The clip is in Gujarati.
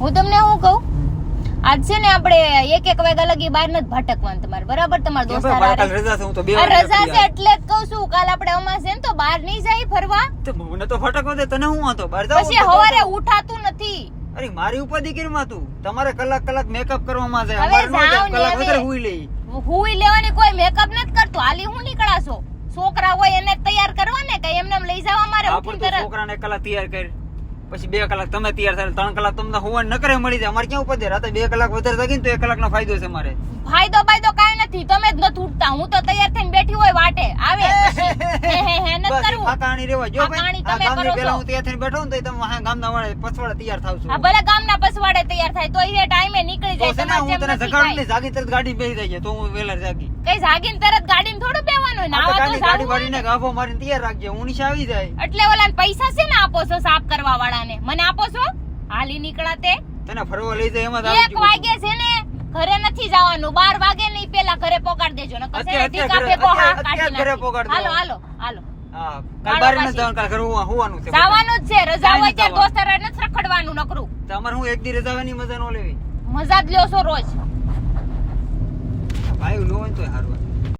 હું તમને હું કહું? આજ છે ને આપણે એક એક વાગ્યા લગી બહાર નથી ભટકવાનું તમારે. બરાબર? તમારા. કાલ રજા છે. એટલે જ કહું છું કાલ આપણે અમાસ ને તો બહાર નહીં જાય ફરવા. મને તો ભટકવા દે તને હું હતો બહાર જાવ પછી હવારે ઉઠાતું નથી. અરે મારી ઉપર દીકરી માં તું? તમારે કલાક કલાક મેકઅપ કરવામાં જાય હવે અમારે કલાક વધારે હુઈ લઈ હુઈ લેવાની કોઈ મેકઅપ નથી કરતું. હાલી હું નીકળાશો? છોકરા હોય એને તૈયાર કરવા ને કઈ એમને લઈ જવા મારે છોકરાને કલાક તૈયાર કર. પછી બે કલાક તમે તૈયાર થાય ત્રણ કલાક તમને હોવાનું નકરે મળી જાય. અમારે ક્યાં ઉપર રાતે બે કલાક વધારે જાગીને તો એક કલાકનો ફાયદો છે મારે. ફાયદો ફાયદો કાંઈ નથી તમે જ નથી ઉઠતા હું તો તૈયાર થઈને બેઠી હોય વાટે. આવે હે હે હે રેવા જો ભાઈ આ તમે ગામની કરો પહેલા છો. હું તૈયાર થઈને બેઠો ને તો તમે વાહે ગામના વાળે પછવાડે તૈયાર થાવ છો. આ ભલે ગામના પછવાડે તૈયાર થાય તો એ ટાઈમે નીકળી જાય તમારે હું તને જગાડું ને જાગી તરત ગાડી બેહી જાય તો હું વેલા જાગી. કઈ જાગીને તરત ગાડીમાં થોડું બેવાનું નાવા તો ગાડી જાવું ગાડી હોય ગાભો મારીને તૈયાર રાખજે હું નીચે આવી જાય. એટલે ઓલા પૈસા છે ને આપો છો સાફ કરવા વાળાને મને આપો છો? હાલી નીકળાતે તને ફરવા લઈ જાય એમાં એક વાગે છે ને ઘરે નથી જવાનું. બાર વાગે નહીં પેલા ઘરે પોગાડ દેજો. ને કસે અત્યારે ભેગો હા કાઢી ઘરે. પોગાડ હાલો હાલો હાલો. હા કાલ બાર ન જવાનું કાલ ઘરે હોવા- હોવાનું છે જવાનું જ છે રજા હોય ત્યારે દોસ્તાર નથી રખડવાનું નકરું. તમારે હું એક દી ની મજા નો લેવી? મજા જ લ્યો છો રોજ. ભાઈ નો હોય ને હારું